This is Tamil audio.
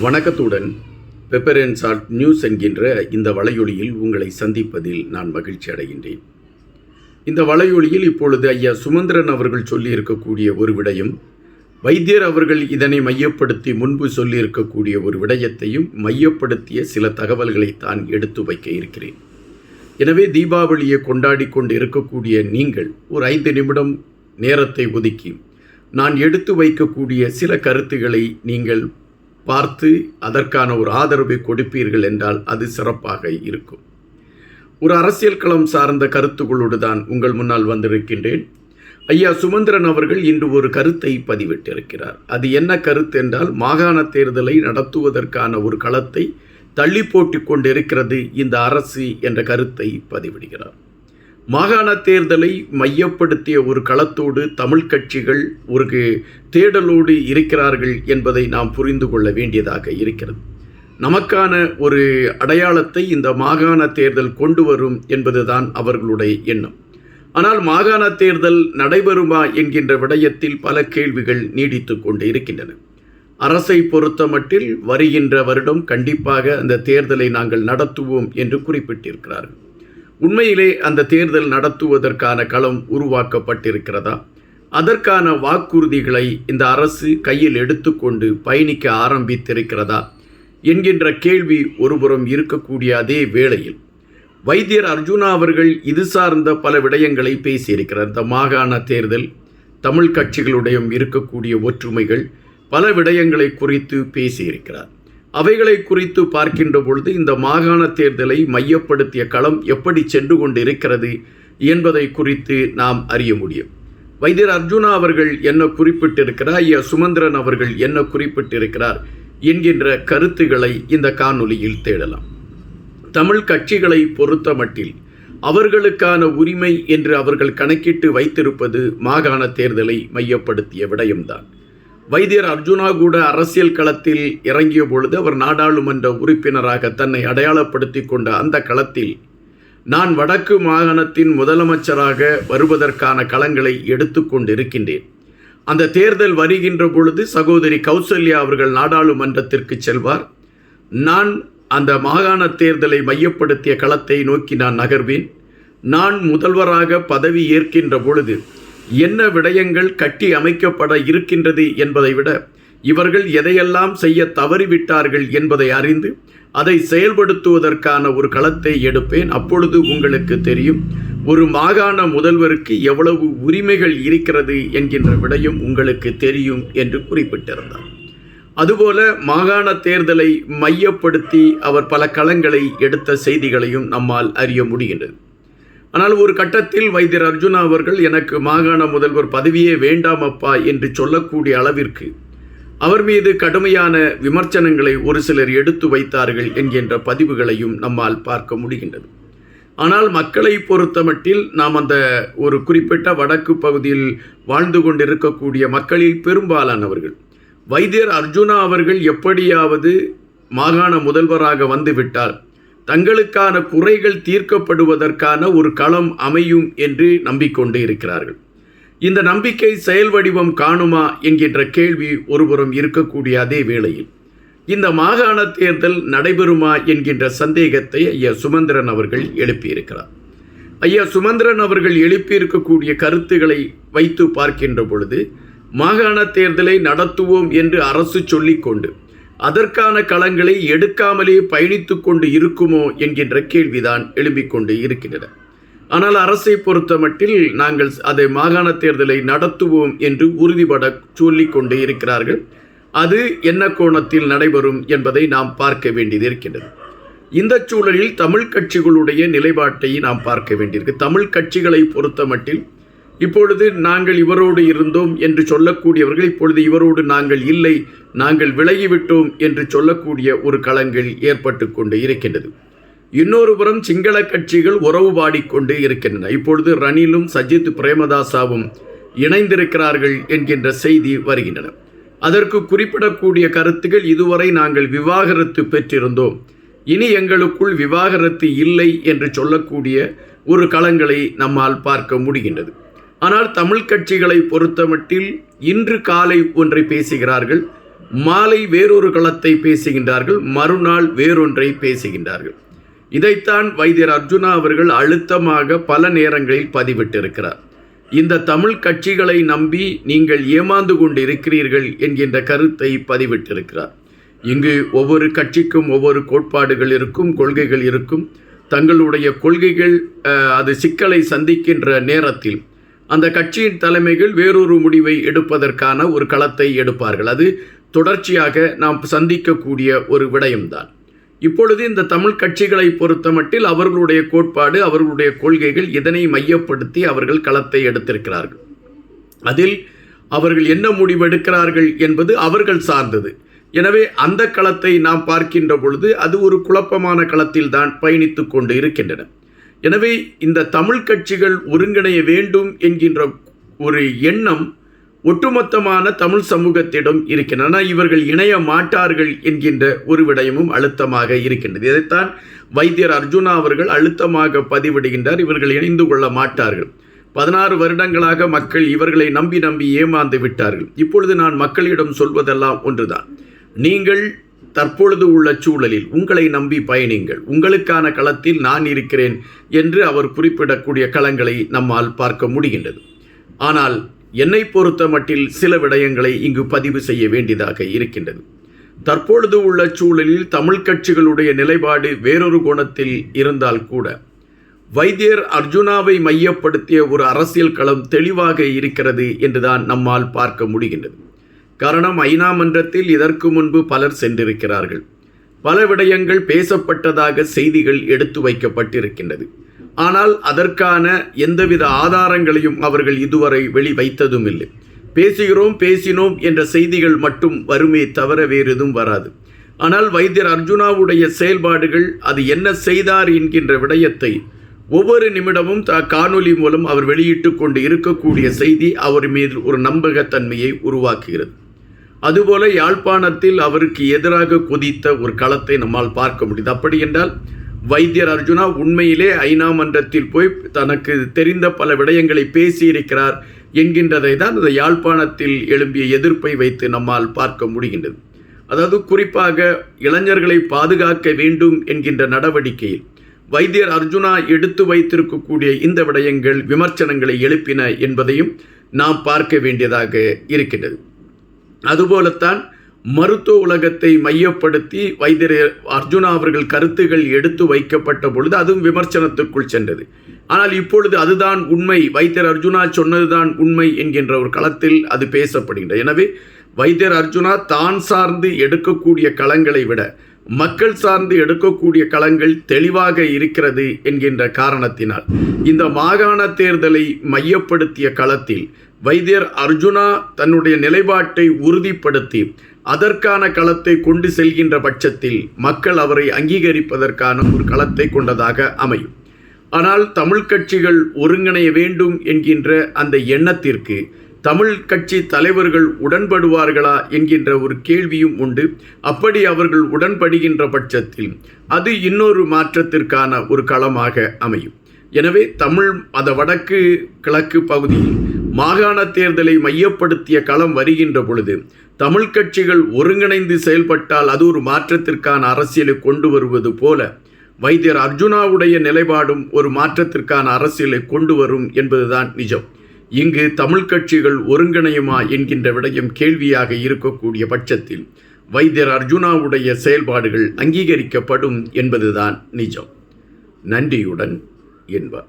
வணக்கத்துடன் பெப்பர் அண்ட் சால்ட் நியூஸ் என்கின்ற இந்த வலையொலியில் உங்களை சந்திப்பதில் நான் மகிழ்ச்சி அடைகின்றேன். இந்த வலையொலியில் இப்பொழுது ஐயா சுமந்திரன் அவர்கள் சொல்லியிருக்கக்கூடிய ஒரு விடயம் வைத்தியர் அவர்கள் இதனை மையப்படுத்தி முன்பு சொல்லியிருக்கக்கூடிய ஒரு விடயத்தையும் மையப்படுத்திய சில தகவல்களை தான் எடுத்து வைக்க இருக்கிறேன். எனவே தீபாவளியை கொண்டாடி கொண்டு இருக்கக்கூடிய நீங்கள் ஒரு ஐந்து நிமிடம் நேரத்தை ஒதுக்கி நான் எடுத்து வைக்கக்கூடிய சில கருத்துக்களை நீங்கள் பார்த்து அதற்கான ஒரு ஆதரவை கொடுப்பீர்கள் என்றால் அது சிறப்பாக இருக்கும். ஒரு அரசியல் களம் சார்ந்த கருத்துக்களோடு தான் உங்கள் முன்னால் வந்திருக்கின்றேன். ஐயா சுமந்திரன் அவர்கள் இன்று ஒரு கருத்தை பதிவிட்டிருக்கிறார். அது என்ன கருத்து என்றால் மாகாண தேர்தலை நடத்துவதற்கான ஒரு களத்தை தள்ளி போட்டி கொண்டிருக்கிறது இந்த அரசு என்ற கருத்தை பதிவிடுகிறார். மாகாண தேர்தலை மையப்படுத்திய ஒரு களத்தோடு தமிழ் கட்சிகள் ஒரு தேடலோடு இருக்கிறார்கள் என்பதை நாம் புரிந்து கொள்ள வேண்டியதாக இருக்கிறது. நமக்கான ஒரு அடையாளத்தை இந்த மாகாண தேர்தல் கொண்டு வரும் என்பதுதான் அவர்களுடைய எண்ணம். ஆனால் மாகாண தேர்தல் நடைபெறுமா என்கின்ற விடயத்தில் பல கேள்விகள் நீடித்து கொண்டு இருக்கின்றன. அரசை பொறுத்த மட்டில் வருகின்ற வருடம் கண்டிப்பாக அந்த தேர்தலை நாங்கள் நடத்துவோம் என்று குறிப்பிட்டிருக்கிறார்கள். உண்மையிலே அந்த தேர்தல் நடத்துவதற்கான களம் உருவாக்கப்பட்டிருக்கிறதா? அதற்கான வாக்குறுதிகளை இந்த அரசு கையில் எடுத்துக்கொண்டு பயணிக்க ஆரம்பித்திருக்கிறதா? என்கின்ற கேள்வி ஒருபுறம் இருக்கக்கூடிய அதே வேளையில் வைத்தியர் அர்ஜுனா அவர்கள் இது சார்ந்த பல விடயங்களை பேசியிருக்கிறார். இந்த மாகாண தேர்தல் தமிழ் கட்சிகளுடையும் இருக்கக்கூடிய ஒற்றுமைகள் பல விடயங்களை குறித்து பேசியிருக்கிறார். அவைகளை குறித்து பார்க்கின்ற பொழுது இந்த மாகாண தேர்தலை மையப்படுத்திய களம் எப்படி சென்று கொண்டு இருக்கிறது என்பதை குறித்து நாம் அறிய முடியும். வைத்தியர் அர்ஜுனா அவர்கள் என்ன குறிப்பிட்டிருக்கிறார்? ஐயா சுமந்திரன் அவர்கள் என்ன குறிப்பிட்டிருக்கிறார்? என்கின்ற கருத்துக்களை இந்த காணொலியில் தேடலாம். தமிழ் கட்சிகளை பொறுத்த மட்டில் அவர்களுக்கான உரிமை என்று அவர்கள் கணக்கிட்டு வைத்திருப்பது மாகாண தேர்தலை மையப்படுத்திய விடயம்தான். வைத்தியர் அர்ஜுனா கூட அரசியல் களத்தில் இறங்கிய பொழுது அவர் நாடாளுமன்ற உறுப்பினராக தன்னை அடையாளப்படுத்தி கொண்ட அந்த களத்தில் நான் வடக்கு மாகாணத்தின் முதலமைச்சராக வருவதற்கான களங்களை எடுத்துக்கொண்டிருக்கின்றேன் அந்த தேர்தல் வருகின்ற பொழுது சகோதரி கௌசல்யா அவர்கள் நாடாளுமன்றத்திற்கு செல்வார். நான் அந்த மாகாண தேர்தலை மையப்படுத்திய களத்தை நோக்கி நான் நகர்வேன். நான் முதல்வராக பதவி ஏற்கின்ற பொழுது என்ன விடயங்கள் கட்டி அமைக்கப்பட இருக்கின்றது என்பதை விட இவர்கள் எதையெல்லாம் செய்ய தவறிவிட்டார்கள் என்பதை அறிந்து அதை செயல்படுத்துவதற்கான ஒரு களத்தை எடுப்பேன். அப்பொழுது உங்களுக்கு தெரியும் ஒரு மாகாண முதல்வருக்கு எவ்வளவு உரிமைகள் இருக்கிறது என்கின்ற விடயம் உங்களுக்கு தெரியும் என்று குறிப்பிட்டிருந்தார். அதுபோல மாகாண தேர்தலை மையப்படுத்தி அவர் பல களங்களை எடுத்த செய்திகளையும் நம்மால் அறிய முடிகின்றது. ஆனால் ஒரு கட்டத்தில் வைத்தியர் அர்ஜுனா அவர்கள் எனக்கு மாகாண முதல்வர் பதவியே வேண்டாம் அப்பா என்று சொல்லக்கூடிய அளவிற்கு அவர் மீது கடுமையான விமர்சனங்களை ஒரு சிலர் எடுத்து வைத்தார்கள் என்கின்ற பதிவுகளையும் நம்மால் பார்க்க முடிகின்றது. ஆனால் மக்களை பொறுத்தமட்டில் நாம் அந்த ஒரு குறிப்பிட்ட வடக்கு பகுதியில் வாழ்ந்து கொண்டிருக்கக்கூடிய மக்களில் பெரும்பாலானவர்கள். வைத்தியர் அர்ஜுனா அவர்கள் எப்படியாவது மாகாண முதல்வராக வந்துவிட்டால் தங்களுக்கான குறைகள் தீர்க்கப்படுவதற்கான ஒரு களம் அமையும் என்று நம்பிக்கொண்டு இருக்கிறார்கள். இந்த நம்பிக்கை செயல் வடிவம் காணுமா என்கின்ற கேள்வி ஒருபுறம் இருக்கக்கூடிய அதே வேளையில் இந்த மாகாண தேர்தல் நடைபெறுமா என்கின்ற சந்தேகத்தை ஐயா சுமந்திரன் அவர்கள் எழுப்பியிருக்கிறார். ஐயா சுமந்திரன் அவர்கள் எழுப்பியிருக்கக்கூடிய கருத்துக்களை வைத்து பார்க்கின்ற பொழுது மாகாண தேர்தலை நடத்துவோம் என்று அரசு சொல்லிக்கொண்டு அதற்கான களங்களை எடுக்காமலே பயணித்து கொண்டு இருக்குமோ என்கின்ற கேள்விதான் எழும்பிக் கொண்டு இருக்கின்றன. ஆனால் அரசை பொறுத்த மட்டில் நாங்கள் அதை மாகாண தேர்தலை நடத்துவோம் என்று உறுதிபட சொல்லிக் கொண்டு இருக்கிறார்கள். அது என்ன கோணத்தில் நடைபெறும் என்பதை நாம் பார்க்க வேண்டியது இருக்கின்றது. இந்த சூழலில் தமிழ் கட்சிகளுடைய நிலைப்பாட்டை நாம் பார்க்க வேண்டியிருக்கு. தமிழ் கட்சிகளை பொறுத்த மட்டில் இப்பொழுது நாங்கள் இவரோடு இருந்தோம் என்று சொல்லக்கூடியவர்கள் இப்பொழுது இவரோடு நாங்கள் இல்லை நாங்கள் விலகிவிட்டோம் என்று சொல்லக்கூடிய ஒரு களங்கள் ஏற்பட்டு கொண்டு இருக்கின்றது. இன்னொரு புறம் சிங்கள கட்சிகள் உறவு பாடிக்கொண்டு இருக்கின்றன. இப்பொழுது ரணிலும் சஜித் பிரேமதாசாவும் இணைந்திருக்கிறார்கள் என்கின்ற செய்தி வருகின்றன. அதற்கு குறிப்பிடக்கூடிய கருத்துக்கள் இதுவரை நாங்கள் விவாகரத்து பெற்றிருந்தோம். இனி எங்களுக்குள் விவாகரத்து இல்லை என்று சொல்லக்கூடிய ஒரு களங்களை நம்மால் பார்க்க முடிகின்றது. ஆனால் தமிழ் கட்சிகளை பொறுத்தமட்டில் இன்று காலை ஒன்றை பேசுகிறார்கள் மாலை வேறொரு களத்தை பேசுகின்றார்கள் மறுநாள் வேறொன்றை பேசுகின்றார்கள். இதைத்தான் வைத்தியர் அர்ஜுனா அவர்கள் அழுத்தமாக பல நேரங்களில் பதிவிட்டிருக்கிறார். இந்த தமிழ் கட்சிகளை நம்பி நீங்கள் ஏமாந்து கொண்டிருக்கிறீர்கள் என்கின்ற கருத்தை பதிவிட்டிருக்கிறார். இங்கு ஒவ்வொரு கட்சிக்கும் ஒவ்வொரு கோட்பாடுகள் இருக்கும் கொள்கைகள் இருக்கும். தங்களுடைய கொள்கைகள் அது சிக்கலை சந்திக்கின்ற நேரத்தில் அந்த கட்சியின் தலைமைகள் வேறொரு முடிவை எடுப்பதற்கான ஒரு களத்தை எடுப்பார்கள். அது தொடர்ச்சியாக நாம் சந்திக்கக்கூடிய ஒரு விடயம்தான். இப்பொழுது இந்த தமிழ் கட்சிகளை பொறுத்தமட்டில் அவர்களுடைய கோட்பாடு அவர்களுடைய கொள்கைகள் இதனை மையப்படுத்தி அவர்கள் களத்தை எடுத்திருக்கிறார்கள். அதில் அவர்கள் என்ன முடிவெடுக்கிறார்கள் என்பது அவர்கள் சார்ந்தது. எனவே அந்த களத்தை நாம் பார்க்கின்ற பொழுது அது ஒரு குழப்பமான களத்தில் தான் பயணித்து கொண்டு இருக்கின்றன. எனவே இந்த தமிழ் கட்சிகள் ஒருங்கிணைய வேண்டும் என்கின்ற ஒரு எண்ணம் ஒட்டுமொத்தமான தமிழ் சமூகத்திடம் இருக்கின்றன. ஆனால் இவர்கள் இணைய மாட்டார்கள் என்கின்ற ஒரு விடயமும் அழுத்தமாக இருக்கின்றது. இதைத்தான் வைத்தியர் அர்ஜுனா அவர்கள் அழுத்தமாக பதிவிடுகின்றார். இவர்கள் இணைந்து கொள்ள மாட்டார்கள். பதினாறு வருடங்களாக மக்கள் இவர்களை நம்பி நம்பி ஏமாந்து விட்டார்கள். இப்பொழுது நான் மக்களிடம் சொல்வதெல்லாம் ஒன்றுதான். நீங்கள் தற்பொழுது உள்ள சூழலில் உங்களை நம்பி பயணிங்கள். உங்களுக்கான களத்தில் நான் இருக்கிறேன் என்று அவர் குறிப்பிடக்கூடிய களங்களை நம்மால் பார்க்க முடிகின்றது. ஆனால் என்னை பொறுத்த மட்டில் சில விடயங்களை இங்கு பதிவு செய்ய வேண்டியதாக இருக்கின்றது. தற்பொழுது உள்ள சூழலில் தமிழ் கட்சிகளுடைய நிலைப்பாடு வேறொரு கோணத்தில் இருந்தால் கூட வைத்தியர் அர்ஜுனாவை மையப்படுத்திய ஒரு அரசியல் களம் தெளிவாக இருக்கிறது என்றுதான் நம்மால் பார்க்க முடிகின்றது. காரணம் ஐநா மன்றத்தில் இதற்கு முன்பு பலர் சென்றிருக்கிறார்கள். பல விடயங்கள் பேசப்பட்டதாக செய்திகள் எடுத்து வைக்கப்பட்டிருக்கின்றது. ஆனால் அதற்கான எந்தவித ஆதாரங்களையும் அவர்கள் இதுவரை வெளி வைத்ததும் இல்லை பேசுகிறோம் பேசினோம் என்ற செய்திகள் மட்டும் வருமே தவிர வேறு எதுவும் வராது. ஆனால் வைத்தியர் அர்ஜுனாவுடைய செயல்பாடுகள் அது என்ன செய்தார் என்கின்ற விடயத்தை ஒவ்வொரு நிமிடமும் த காணொலி மூலம் அவர் வெளியிட்டு கொண்டு இருக்கக்கூடிய செய்தி அவர் மீது ஒரு நம்பகத்தன்மையை உருவாக்குகிறது. அதுபோல யாழ்ப்பாணத்தில் அவருக்கு எதிராக கொதித்த ஒரு களத்தை நம்மால் பார்க்க முடியுது அப்படி என்றால் வைத்தியர் அர்ஜுனா உண்மையிலே ஐநா மன்றத்தில் போய் தனக்கு தெரிந்த பல விடயங்களை பேசியிருக்கிறார் என்கின்றதை தான் இந்த யாழ்ப்பாணத்தில் எழும்பிய எதிர்ப்பை வைத்து நம்மால் பார்க்க முடிகின்றது. அதாவது குறிப்பாக இளைஞர்களை பாதுகாக்க வேண்டும் என்கின்ற நடவடிக்கையில் வைத்தியர் அர்ஜுனா எடுத்து வைத்திருக்கக்கூடிய இந்த விடயங்கள் விமர்சனங்களை எழுப்பின என்பதையும் நாம் பார்க்க வேண்டியதாக இருக்கின்றது. அதுபோலத்தான் மருத்துவ உலகத்தை மையப்படுத்தி வைத்தியர் அர்ஜுனா அவர்கள் கருத்துகள் எடுத்து வைக்கப்பட்ட பொழுது அதுவும் விமர்சனத்துக்குள் சென்றது. ஆனால் இப்பொழுது அதுதான் உண்மை. வைத்தியர் அர்ஜுனா சொன்னதுதான் உண்மை என்கின்ற ஒரு களத்தில் அது பேசப்படுகின்றது. எனவே வைத்தியர் அர்ஜுனா தான் சார்ந்து எடுக்கக்கூடிய களங்களை விட மக்கள் சார்ந்து எடுக்கக்கூடிய களங்கள் தெளிவாக இருக்கிறது என்கின்ற காரணத்தினால் இந்த மாகாண தேர்தலை மையப்படுத்திய களத்தில் வைத்தியர் அர்ஜுனா தன்னுடைய நிலைப்பாட்டை உறுதிப்படுத்தி அதற்கான களத்தை கொண்டு செல்கின்ற பட்சத்தில் மக்கள் அவரை அங்கீகரிப்பதற்கான ஒரு களத்தை கொண்டதாக அமையும். ஆனால் தமிழ் கட்சிகள் ஒருங்கிணைய வேண்டும் என்கின்ற அந்த எண்ணத்திற்கு தமிழ் கட்சி தலைவர்கள் உடன்படுவார்களா என்கின்ற ஒரு கேள்வியும் உண்டு. அப்படி அவர்கள் உடன்படுகின்ற பட்சத்தில் அது இன்னொரு மாற்றத்திற்கான ஒரு களமாக அமையும். எனவே தமிழ் அந்த வடக்கு கிழக்கு பகுதியில் மாகாண தேர்தலை மையப்படுத்திய களம் வருகின்ற பொழுது தமிழ் கட்சிகள் ஒருங்கிணைந்து செயல்பட்டால் அது ஒரு மாற்றத்திற்கான அரசியலை கொண்டு வருவது போல வைத்தியர் அர்ஜுனாவுடைய நிலைப்பாடும் ஒரு மாற்றத்திற்கான அரசியலை கொண்டு வரும் என்பதுதான் நிஜம். இங்கு தமிழ் கட்சிகள் ஒருங்கிணையுமா என்கின்ற விடயம் கேள்வியாக இருக்கக்கூடிய பட்சத்தில் வைத்தியர் அர்ஜுனாவுடைய செயல்பாடுகள் அங்கீகரிக்கப்படும் என்பதுதான் நிஜம். நன்றியுடன் என்பார்.